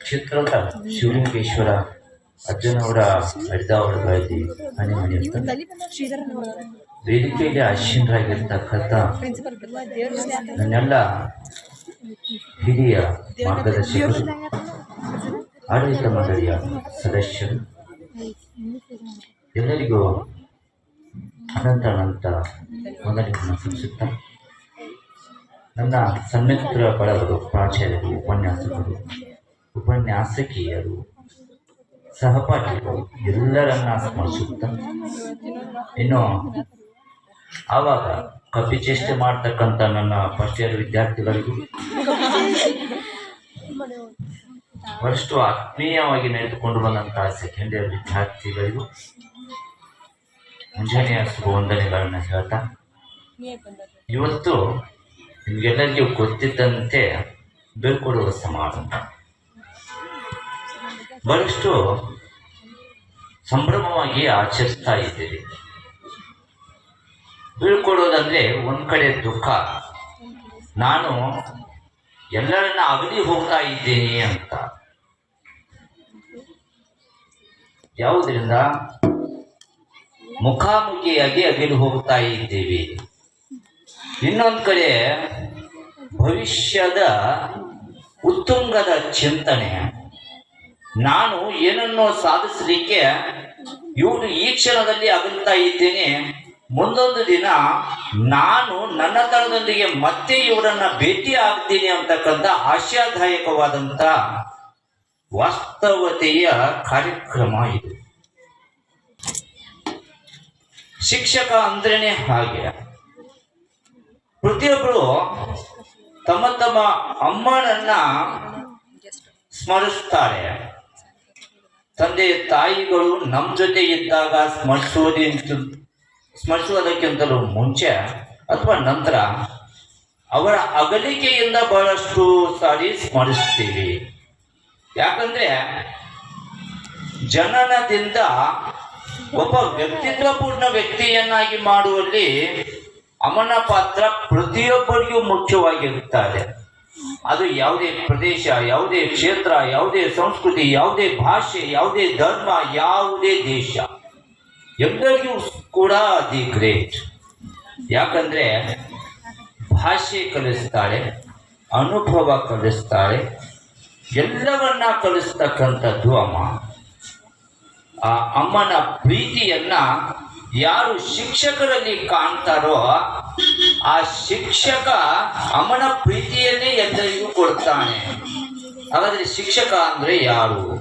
ಕ್ಷೇತ್ರದ ಶಿವಲಿಂಗೇಶ್ವರ, ಅಜ್ಜನವರ ಹರಿದಾವಳಗಳಲ್ಲಿ ಮನೆ ಮನೆ ವೇದಿಕೆಯಲ್ಲಿ ಆಶೀನರಾಗಿರ್ತಕ್ಕಂಥ ನನ್ನೆಲ್ಲ ಹಿರಿಯ ಮಾರ್ಗದರ್ಶಕರು, ಆಡಳಿತ ಮಂಡಳಿಯ ಸದಸ್ಯರು, ಎಲ್ಲರಿಗೂ ಅನಂತ ಅನಂತ ವಂದನೆಗಳನ್ನು ಸಲ್ಲಿಸುತ್ತಾ, ನನ್ನ ಸನ್ಮಿತ್ರ ಬಳಗರು ಪ್ರಾಚಾರ್ಯರು, ಉಪನ್ಯಾಸಕರು ಉಪನ್ಯಾಸಕಿಯರು ಸಹಪಾಠಿಗಳು ಎಲ್ಲರನ್ನ ಸ್ಮರಿಸುತ್ತ. ಇನ್ನು ಆವಾಗ ಕಪಿಚೇಷ್ಟೆ ಮಾಡ್ತಕ್ಕಂಥ ನನ್ನ ಫಸ್ಟ್ ಇಯರ್ ವಿದ್ಯಾರ್ಥಿಗಳಿಗೂ ಬಹಳಷ್ಟು ಆತ್ಮೀಯವಾಗಿ ನಡೆದುಕೊಂಡು ಬಂದಂತಹ ಸೆಕೆಂಡ್ ಇಯರ್ ವಿದ್ಯಾರ್ಥಿಗಳಿಗೂ ಮುಂಜಾನೆಯ ಶುಭ ವಂದನೆಗಳನ್ನು ಹೇಳ್ತಾ. ಇವತ್ತು ನಿಮಗೆಲ್ಲರಿಗೂ ಗೊತ್ತಿದ್ದಂತೆ ಬೀಳ್ಕೊಡುವ ಸಮಾರಂಭ. ಬಹಳಷ್ಟು ಸಂಭ್ರಮವಾಗಿ ಆಚರಿಸ್ತಾ ಇದ್ದೀರಿ. ಬೀಳ್ಕೊಡೋದಂದ್ರೆ ಒಂದ್ ಕಡೆ ದುಃಖ. ನಾನು ಎಲ್ಲರನ್ನ ಅಗಲಿ ಹೋಗ್ತಾ ಇದ್ದೀನಿ ಅಂತ. ಯಾವುದರಿಂದ? ಮುಖಾಮುಖಿಯಾಗಿ ಅಗಲಿ ಹೋಗ್ತಾ ಇದ್ದೀವಿ. ಇನ್ನೊಂದು ಕಡೆ ಭವಿಷ್ಯದ ಉತ್ತುಂಗದ ಚಿಂತನೆ. ನಾನು ಏನನ್ನೋ ಸಾಧಿಸಲಿಕ್ಕೆ ಇವನು ಈ ಕ್ಷಣದಲ್ಲಿ ಅಗಲ್ತಾ ಇದ್ದೇನೆ. ಮುಂದೊಂದು ದಿನ ನಾನು ನನ್ನ ತನದೊಂದಿಗೆ ಮತ್ತೆ ಇವರನ್ನ ಭೇಟಿ ಆಗ್ತೀನಿ ಅಂತಕ್ಕಂಥ ಆಶಾದಾಯಕವಾದಂತ ವಾಸ್ತವತೆಯ ಕಾರ್ಯಕ್ರಮ ಇದು. ಶಿಕ್ಷಕ ಅಂದ್ರೇನೆ ಹಾಗೆ. ಪ್ರತಿಯೊಬ್ಬರು ತಮ್ಮ ತಮ್ಮ ಅಮ್ಮನನ್ನ ಸ್ಮರಿಸ್ತಾರೆ. ತಂದೆ ತಾಯಿಗಳು ನಮ್ಮ ಜೊತೆ ಇದ್ದಾಗ ಸ್ಮರಿಸುವುದಿಂತ ಸ್ಮರಿಸುವುದಕ್ಕಿಂತಲೂ ಮುಂಚೆ ಅಥವಾ ನಂತರ ಅವರ ಅಗಲಿಕೆಯಿಂದ ಬಹಳಷ್ಟು ಸಾರಿ ಸ್ಮರಿಸ್ತೀವಿ. ಯಾಕಂದ್ರೆ ಜನನದಿಂದ ಒಬ್ಬ ವ್ಯಕ್ತಿತ್ವಪೂರ್ಣ ವ್ಯಕ್ತಿಯನ್ನಾಗಿ ಮಾಡುವಲ್ಲಿ ಅಮನ ಪಾತ್ರ ಪ್ರತಿಯೊಬ್ಬರಿಗೂ ಮುಖ್ಯವಾಗಿರುತ್ತದೆ ಅದು ಯಾವುದೇ ಪ್ರದೇಶ, ಯಾವುದೇ ಕ್ಷೇತ್ರ, ಯಾವುದೇ ಸಂಸ್ಕೃತಿ, ಯಾವುದೇ ಭಾಷೆ, ಯಾವುದೇ ಧರ್ಮ, ಯಾವುದೇ ದೇಶ. ಎಲ್ಲರಿಗೂ ಕೂಡ ದಿ ಗ್ರೇಟ್. ಯಾಕಂದ್ರೆ ಭಾಷೆ ಕಲಿಸ್ತಾಳೆ, ಅನುಭವ ಕಲಿಸ್ತಾಳೆ, ಎಲ್ಲವನ್ನ ಕಲಿಸ್ತಕ್ಕಂಥದ್ದು ಅಮ್ಮ. ಆ ಅಮ್ಮನ ಪ್ರೀತಿಯನ್ನ ಯಾರು ಶಿಕ್ಷಕರಲ್ಲಿ ಕಾಣ್ತಾರೋ ಆ ಶಿಕ್ಷಕ ಅಮನ ಪ್ರೀತಿಯನ್ನೇ ಎಲ್ಲರಿಗೂ ಕೊಡ್ತಾನೆ. ಹಾಗಾದ್ರೆ ಶಿಕ್ಷಕ ಅಂದ್ರೆ ಯಾರು?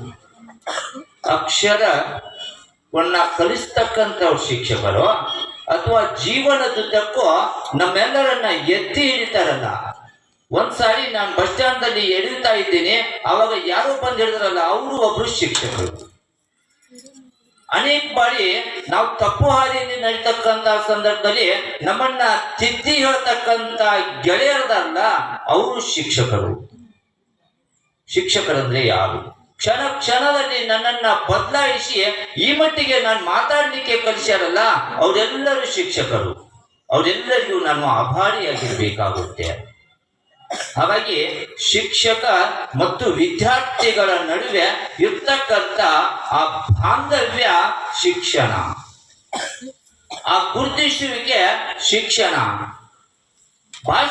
ಅಕ್ಷರವನ್ನ ಕಲಿಸ್ತಕ್ಕಂಥವ್ರು ಶಿಕ್ಷಕರು ಅಥವಾ ಜೀವನದುದ್ದಕ್ಕೂ ನಮ್ಮೆಲ್ಲರನ್ನ ಎತ್ತಿ ಹಿಡಿತಾರಲ್ಲ. ಒಂದ್ಸಾರಿ ನಾನು ಬಸ್ ಸ್ಟ್ಯಾಂಡ್ ಅಲ್ಲಿ ಎಳಿತಾ ಇದ್ದೀನಿ, ಅವಾಗ ಯಾರೋ ಬಂದು ಹೇಳಿದ್ರಲ್ಲ ಅವರು ಒಬ್ರು ಶಿಕ್ಷಕರು. ಅನೇಕ ಬಾರಿ ನಾವು ತಪ್ಪು ಹಾದಿಯಲ್ಲಿ ನಡೀತಕ್ಕಂತ ಸಂದರ್ಭದಲ್ಲಿ ನಮ್ಮನ್ನ ತಿದ್ದಿ ಹೇಳ್ತಕ್ಕಂತ ಗೆಳೆಯರದಲ್ಲ, ಅವರು ಶಿಕ್ಷಕರು. ಶಿಕ್ಷಕರಂದ್ರೆ ಯಾರು? ಕ್ಷಣ ಕ್ಷಣದಲ್ಲಿ ನನ್ನನ್ನ ಬದಲಾಯಿಸಿ ಈ ಮಟ್ಟಿಗೆ ನಾನು ಮಾತಾಡ್ಲಿಕ್ಕೆ ಕಲಿಸ್ಯಾರಲ್ಲ, ಅವರೆಲ್ಲರೂ ಶಿಕ್ಷಕರು. ಅವರೆಲ್ಲರಿಗೂ ನಾನು ಆಭಾರಿಯಾಗಿರ್ಬೇಕಾಗುತ್ತೆ. ಹಾಗಾಗಿ ಶಿಕ್ಷಕ ಮತ್ತು ವಿದ್ಯಾರ್ಥಿಗಳ ನಡುವೆ ಇರ್ತಕ್ಕಂಥ ಆ ಬಾಂಧವ್ಯ ಶಿಕ್ಷಣ. ಆ ಗುರುತಿಸುವಿಕೆ ಶಿಕ್ಷಣ.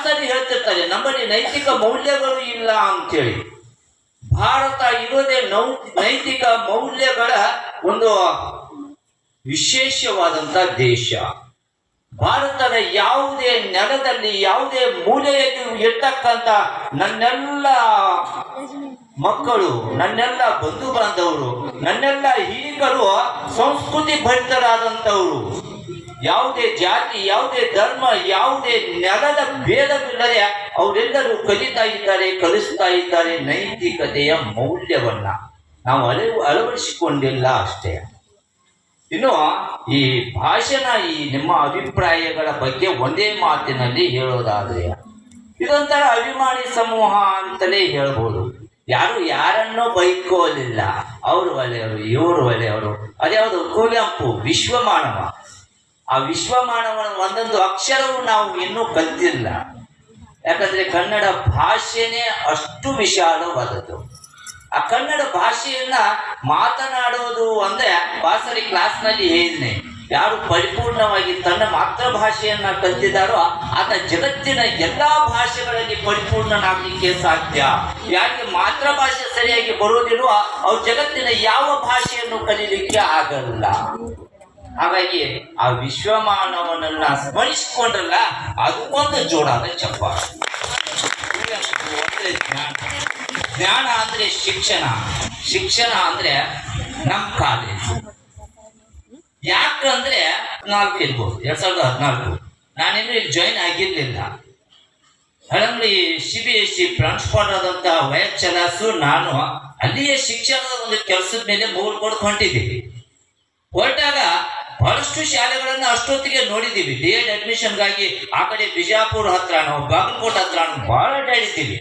ಸಾರಿ ಹೇಳ್ತಿರ್ತಾರೆ, ನಮ್ಮಲ್ಲಿ ನೈತಿಕ ಮೌಲ್ಯಗಳು ಇಲ್ಲ ಅಂತೇಳಿ. ಭಾರತ ಇರೋದೇ ನೌ, ನೈತಿಕ ಮೌಲ್ಯಗಳ ಒಂದು ವಿಶೇಷವಾದಂತ ದೇಶ. ಭಾರತದ ಯಾವುದೇ ನೆಲದಲ್ಲಿ, ಯಾವುದೇ ಮೂಲೆಯಲ್ಲಿ ಇರ್ತಕ್ಕಂಥ ನನ್ನೆಲ್ಲ ಮಕ್ಕಳು, ನನ್ನೆಲ್ಲ ಬಂಧು ಬಾಂಧವರು, ನನ್ನೆಲ್ಲ ಹಿರಿಕರು, ಸಂಸ್ಕೃತಿ ಭರಿತರಾದಂಥವರು, ಯಾವುದೇ ಜಾತಿ, ಯಾವುದೇ ಧರ್ಮ, ಯಾವುದೇ ನೆಲದ ಭೇದವಿಲ್ಲದೆ ಅವರೆಲ್ಲರೂ ಕಲಿತಾ ಇದ್ದಾರೆ, ಕಲಿಸ್ತಾ ಇದ್ದಾರೆ ನೈತಿಕತೆಯ ಮೌಲ್ಯವನ್ನ. ನಾವು ಅಳವ ಅಳವಡಿಸಿಕೊಂಡಿಲ್ಲ ಅಷ್ಟೇ. ಇನ್ನು ಈ ಭಾಷಣ, ಈ ನಿಮ್ಮ ಅಭಿಪ್ರಾಯಗಳ ಬಗ್ಗೆ ಒಂದೇ ಮಾತಿನಲ್ಲಿ ಹೇಳೋದಾದ್ರೆ ಇದೊಂಥರ ಅಭಿಮಾನಿ ಸಮೂಹ ಅಂತಲೇ ಹೇಳ್ಬೋದು. ಯಾರು ಯಾರನ್ನೂ ಬೈಕೋಲಿಲ್ಲ ಅವರು ಒಲೆಯವರು, ಇವರು ಒಲೆಯವರು. ಅದ್ಯಾವುದು? ಕುವೆಂಪು, ವಿಶ್ವಮಾನವ. ಆ ವಿಶ್ವಮಾನವನ ಒಂದೊಂದು ಅಕ್ಷರವು ನಾವು ಇನ್ನೂ ಕಲ್ತಿಲ್ಲ. ಯಾಕಂದ್ರೆ ಕನ್ನಡ ಭಾಷೆನೇ ಅಷ್ಟು ವಿಶಾಲವಾದದ್ದು. ಆ ಕನ್ನಡ ಭಾಷೆಯನ್ನ ಮಾತನಾಡೋದು ಅಂದ್ರೆ ಬಾಸರಿ ಕ್ಲಾಸ್ನಲ್ಲಿ ಹೇಳಿದ್ನೆ. ಯಾರು ಪರಿಪೂರ್ಣವಾಗಿ ತನ್ನ ಮಾತೃಭಾಷೆಯನ್ನ ಕಲ್ತಿದ್ದಾರೋ ಆತ ಜಗತ್ತಿನ ಎಲ್ಲಾ ಭಾಷೆಗಳಲ್ಲಿ ಪರಿಪೂರ್ಣನಾಗಲಿಕ್ಕೆ ಸಾಧ್ಯ. ಯಾಕೆ ಮಾತೃಭಾಷೆ ಸರಿಯಾಗಿ ಬರೋದಿಲ್ವೋ ಅವ್ರು ಜಗತ್ತಿನ ಯಾವ ಭಾಷೆಯನ್ನು ಕಲೀಲಿಕ್ಕೆ ಆಗಲ್ಲ. ಹಾಗಾಗಿ ಆ ವಿಶ್ವಮಾನವನನ್ನ ಸ್ಮರಿಸಿಕೊಂಡ್ರಲ್ಲ, ಅದಕ್ಕೊಂದು ಜೋಡಾದ ಚಪ್ಪ ಜ್ಞಾನ ಜ್ಞಾನ ಅಂದ್ರೆ ಶಿಕ್ಷಣ. ಶಿಕ್ಷಣ ಅಂದ್ರೆ ನಮ್ ಕಾಲೇಜು ಯಾಕಂದ್ರೆ ನಾಲ್ಕು ಇರ್ಬೋದು ಎರಡ್ ಸಾವಿರದ ಹದಿನಾಲ್ಕು. ನಾನೇನು ಇಲ್ಲಿ ಜಾಯಿನ್ ಆಗಿರ್ಲಿಲ್ಲ. ಹಳಂಬಿ ಸಿ ಬಿ ಎಸ್ ಸಿ ಪ್ರಾಂಶುಪಾಲ್ ಆದಂತಹ ವಯಸ್ಸು ನಾನು ಅಲ್ಲಿಯ ಶಿಕ್ಷಣದ ಒಂದು ಕೆಲಸದ ಮೇಲೆ ಮೂರು ಕೊಡ್ಕೊಂಡಿದ್ದೀವಿ ಹೊರಟಾಗ ಬಹಳಷ್ಟು ಶಾಲೆಗಳನ್ನ ಅಷ್ಟೊತ್ತಿಗೆ ನೋಡಿದ್ದೀವಿ. ಡಿ ಎಡ್ ಅಡ್ಮಿಷನ್ಗಾಗಿ ಆ ಕಡೆ ಬಿಜಾಪುರ್ ಹತ್ರನೋ ಬಾಗಲಕೋಟೆ ಹತ್ರನೋ ಬಹಳ ಅಡ್ಡಾಡಿದ್ದೀವಿ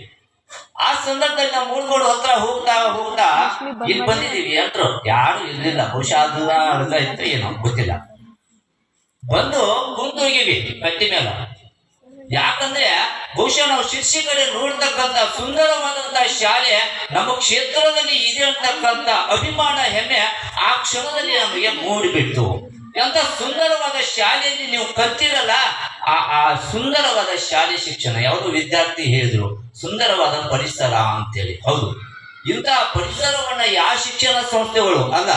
ಆ ಸಂದರ್ಭದಲ್ಲಿ ನಾವು ಮೂರ್ಗೋಡು ಹತ್ರ ಹೋಗ್ತಾ ಹೋಗ್ತಾ ಇಲ್ಲಿ ಬಂದಿದ್ದೀವಿ ಅಂದ್ರು. ಯಾರು ಇರ್ಲಿಲ್ಲ. ಬಹುಶಃ ಅದು ಅರ್ಧ ಇತ್ತು ಏನೋ ಗೊತ್ತಿಲ್ಲ. ಬಂದು ಕುಂತೋಗಿವಿ ಕತ್ತಿ ಮೇಲೆ. ಯಾಕಂದ್ರೆ ಬಹುಶಃ ನಾವು ಶಿರ್ಸಿ ಕಡೆ ನೋಡ್ತಕ್ಕಂತ ಸುಂದರವಾದಂತ ಶಾಲೆ ನಮ್ಮ ಕ್ಷೇತ್ರದಲ್ಲಿ ಇದೆ ಅಂತಕ್ಕಂತ ಅಭಿಮಾನ ಹೆಮ್ಮೆ ಆ ಕ್ಷಣದಲ್ಲಿ ನಮಗೆ ಮೂಡಿಬಿಟ್ಟು ಎಂತ ಸುಂದರವಾದ ಶಾಲೆಯಲ್ಲಿ ನೀವು ಕಲ್ತಿರಲ್ಲ? ಆ ಆ ಸುಂದರವಾದ ಶಾಲೆ ಶಿಕ್ಷಣ ಯಾವುದು ವಿದ್ಯಾರ್ಥಿ ಹೇಳಿದ್ರು? ಸುಂದರವಾದ ಪರಿಸರ ಅಂತೇಳಿ. ಹೌದು. ಇಂತಹ ಪರಿಸರವನ್ನ ಯಾವ ಶಿಕ್ಷಣ ಸಂಸ್ಥೆಗಳು? ಅಲ್ಲ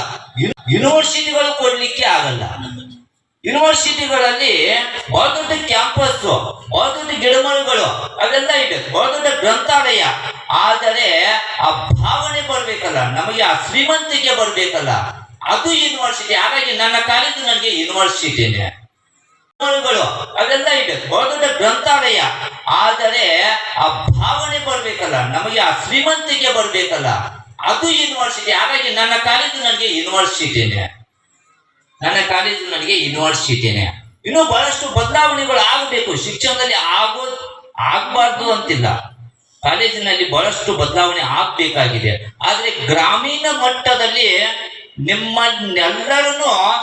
ಯೂನಿವರ್ಸಿಟಿಗಳು ಕೊಡ್ಲಿಕ್ಕೆ ಆಗಲ್ಲ. ಯೂನಿವರ್ಸಿಟಿಗಳಲ್ಲಿ ಬಹಳ ದೊಡ್ಡ ಕ್ಯಾಂಪಸ್ ಬಹಳ ದೊಡ್ಡ ಗಿಡಮರಗಳು ಅವೆಲ್ಲ ಇದೆ. ಬಹಳ ದೊಡ್ಡ ಗ್ರಂಥಾಲಯ. ಆದರೆ ಆ ಭಾವನೆ ಬರ್ಬೇಕಲ್ಲ. ನಮಗೆ ಆ ಶ್ರೀಮಂತಿಕೆ ಬರ್ಬೇಕಲ್ಲ. ಅದು ಯೂನಿವರ್ಸಿಟಿ ಹಾಗಾಗಿ ನನ್ನ ಕಾಲೇಜು ನನಗೆ ಯೂನಿವರ್ಸಿಟಿನೇ ಅದೆಲ್ಲ ಇದೆ. ದೊಡ್ಡ ಗ್ರಂಥಾಲಯ. ಆದರೆ ಆ ಭಾವನೆ ಬರ್ಬೇಕಲ್ಲ, ನಮಗೆ ಆ ಶ್ರೀಮಂತಿಕೆ ಬರ್ಬೇಕಲ್ಲ. ಅದು ಯೂನಿವರ್ಸಿಟಿ ಹಾಗಾಗಿ ನನ್ನ ಕಾಲೇಜು ನನಗೆ ಯೂನಿವರ್ಸಿಟಿನೇ ನನ್ನ ಕಾಲೇಜು ನನಗೆ ಯೂನಿವರ್ಸಿಟಿನೇ ಇನ್ನು ಬಹಳಷ್ಟು ಬದಲಾವಣೆಗಳು ಆಗಬೇಕು. ಶಿಕ್ಷಣದಲ್ಲಿ ಆಗೋ, ಆಗಬಾರ್ದು ಅಂತಿಲ್ಲ. ಕಾಲೇಜಿನಲ್ಲಿ ಬಹಳಷ್ಟು ಬದಲಾವಣೆ ಆಗ್ಬೇಕಾಗಿದೆ. ಆದ್ರೆ ಗ್ರಾಮೀಣ ಮಟ್ಟದಲ್ಲಿ ನಿಮ್ಮನ್ನೆಲ್ಲರನ್ನು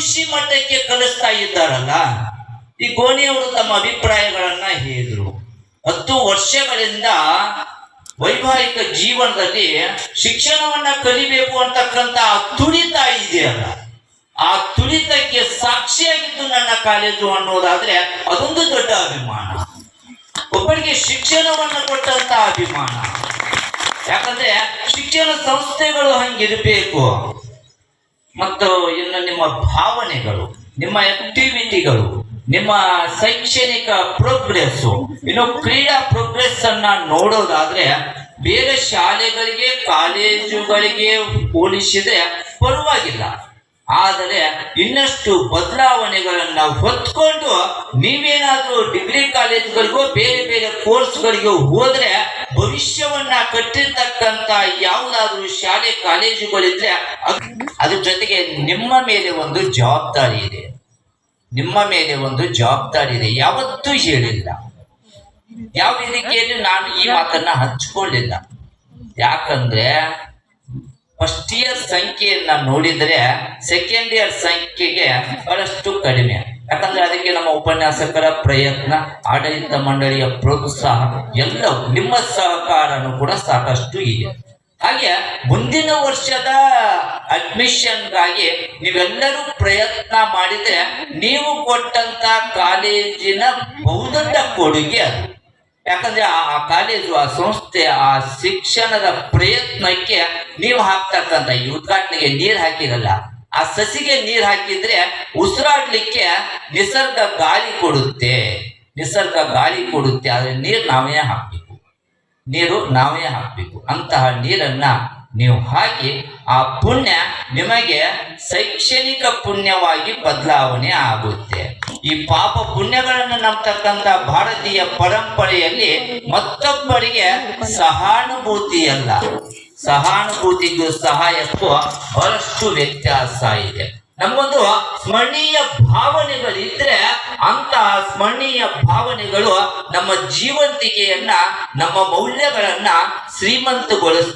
ಸಿ ಮಟ್ಟಕ್ಕೆ ಕಲಿಸ್ತಾ ಇದ್ದಾರಲ್ಲ? ಈ ಗೋಣಿಯವರು ತಮ್ಮ ಅಭಿಪ್ರಾಯಗಳನ್ನ ಹೇಳಿದ್ರು. ಹತ್ತು ವರ್ಷಗಳಿಂದ ವೈವಾಹಿಕ ಜೀವನದಲ್ಲಿ ಶಿಕ್ಷಣವನ್ನ ಕಲಿಬೇಕು ಅಂತಕ್ಕಂತ ಆ ತುಡಿತ ಇದೆಯಲ್ಲ? ಆ ತುಡಿತಕ್ಕೆ ಸಾಕ್ಷಿಯಾಗಿದ್ದು ನನ್ನ ಕಾಲೇಜು ಅನ್ನೋದಾದ್ರೆ ಅದೊಂದು ದೊಡ್ಡ ಅಭಿಮಾನ. ಒಬ್ಬರಿಗೆ ಶಿಕ್ಷಣವನ್ನು ಕೊಟ್ಟಂತ ಅಭಿಮಾನ. ಯಾಕಂದ್ರೆ ಶಿಕ್ಷಣ ಸಂಸ್ಥೆಗಳು ಹಂಗಿರ್ಬೇಕು. ಮತ್ತು ಇನ್ನು ನಿಮ್ಮ ಭಾವನೆಗಳು, ನಿಮ್ಮ ಆಕ್ಟಿವಿಟಿಗಳು ನಿಮ್ಮ ಶೈಕ್ಷಣಿಕ ಪ್ರೋಗ್ರೆಸ್ ಇನ್ನು ಕ್ರೀಡಾ ಪ್ರೋಗ್ರೆಸ್ ಅನ್ನ ನೋಡೋದಾದ್ರೆ ಬೇರೆ ಶಾಲೆಗಳಿಗೆ, ಕಾಲೇಜುಗಳಿಗೆ ಹೋಲಿಸಿದ್ರೆ ಪರವಾಗಿಲ್ಲ. ಆದರೆ ಇನ್ನಷ್ಟು ಬದಲಾವಣೆಗಳನ್ನ ಹೊತ್ಕೊಂಡು ನೀವೇನಾದ್ರೂ ಡಿಗ್ರಿ ಕಾಲೇಜ್ಗಳಿಗೋ ಬೇರೆ ಬೇರೆ ಕೋರ್ಸ್ಗಳಿಗೆ ಹೋದ್ರೆ ಭವಿಷ್ಯವನ್ನ ಕಟ್ಟಿರ್ತಕ್ಕಂತ ಯಾವುದಾದ್ರೂ ಶಾಲೆ, ಕಾಲೇಜುಗಳಿದ್ರೆ ಅದ್- ಅದ್ರ ಜೊತೆಗೆ ನಿಮ್ಮ ಮೇಲೆ ಒಂದು ಜವಾಬ್ದಾರಿ ಇದೆ. ನಿಮ್ಮ ಮೇಲೆ ಒಂದು ಜವಾಬ್ದಾರಿ ಇದೆ. ಯಾವತ್ತೂ ಹೇಳಿಲ್ಲ. ಯಾವ ರೀತಿಯಲ್ಲಿ ನಾನು ಈ ಮಾತನ್ನ ಹಂಚ್ಕೊಳ್ಳಿಲ್ಲ. ಯಾಕಂದ್ರೆ ಫಸ್ಟ್ ಇಯರ್ ಸಂಖ್ಯೆಯನ್ನ ನೋಡಿದ್ರೆ ಸೆಕೆಂಡ್ ಇಯರ್ ಸಂಖ್ಯೆಗೆ ಬಹಳಷ್ಟು ಕಡಿಮೆ. ಯಾಕಂದ್ರೆ ಅದಕ್ಕೆ ನಮ್ಮ ಉಪನ್ಯಾಸಕರ ಪ್ರಯತ್ನ, ಆಡಳಿತ ಮಂಡಳಿಯ ಪ್ರೋತ್ಸಾಹ ಎಲ್ಲವೂ ನಿಮ್ಮ ಸಹಕಾರನು ಕೂಡ ಸಾಕಷ್ಟು ಇದೆ. ಹಾಗೆ ಮುಂದಿನ ವರ್ಷದ ಅಡ್ಮಿಷನ್ಗಾಗಿ ನೀವೆಲ್ಲರೂ ಪ್ರಯತ್ನ ಮಾಡಿದ್ರೆ ನೀವು ಕೊಟ್ಟಂತ ಕಾಲೇಜಿನ ಬಹುದೊಡ್ಡ ಕೊಡುಗೆ ಅದು. ಯಾಕಂದ್ರೆ ಆ ಕಾಲೇಜು, ಆ ಸಂಸ್ಥೆ, ಆ ಶಿಕ್ಷಣದ ಪ್ರಯತ್ನಕ್ಕೆ ನೀವು ಹಾಕ್ತಕ್ಕಂಥ ಈ ಉದ್ಘಾಟನೆಗೆ ನೀರ್ ಹಾಕಿರಲ್ಲ. ಆ ಸಸಿಗೆ ನೀರು ಹಾಕಿದ್ರೆ ಉಸಿರಾಡ್ಲಿಕ್ಕೆ ನಿಸರ್ಗ ಗಾಳಿ ಕೊಡುತ್ತೆ. ನಿಸರ್ಗ ಗಾಳಿ ಕೊಡುತ್ತೆ. ಆದ್ರೆ ನೀರ್ ನಾವೇ ಹಾಕ್ಬೇಕು. ನೀರು ನಾವೇ ಹಾಕ್ಬೇಕು. ಅಂತಹ ನೀರನ್ನ ನೀವು ಹಾಕಿ ಆ ಪುಣ್ಯ ನಿಮಗೆ ಶೈಕ್ಷಣಿಕ ಪುಣ್ಯವಾಗಿ ಬದಲಾವಣೆ ಆಗುತ್ತೆ. ಈ ಪಾಪ ಪುಣ್ಯಗಳನ್ನು ನಂಬತಕ್ಕಂತ ಭಾರತೀಯ ಪರಂಪರೆಯಲ್ಲಿ ಮತ್ತೊಬ್ಬರಿಗೆ ಸಹಾನುಭೂತಿಯಲ್ಲ. ಸಹಾನುಭೂತಿಗೂ ಸಹಾಯಕ್ಕೂ ಬಹಳಷ್ಟು ವ್ಯತ್ಯಾಸ ಇದೆ. ನಮಗೊಂದು ಸ್ಮರಣೀಯ ಭಾವನೆಗಳಿದ್ರೆ ಅಂತಹ ಸ್ಮರಣೀಯ ಭಾವನೆಗಳು ನಮ್ಮ ಜೀವಂತಿಕೆಯನ್ನ, ನಮ್ಮ ಮೌಲ್ಯಗಳನ್ನ ಶ್ರೀಮಂತಗೊಳಿಸ್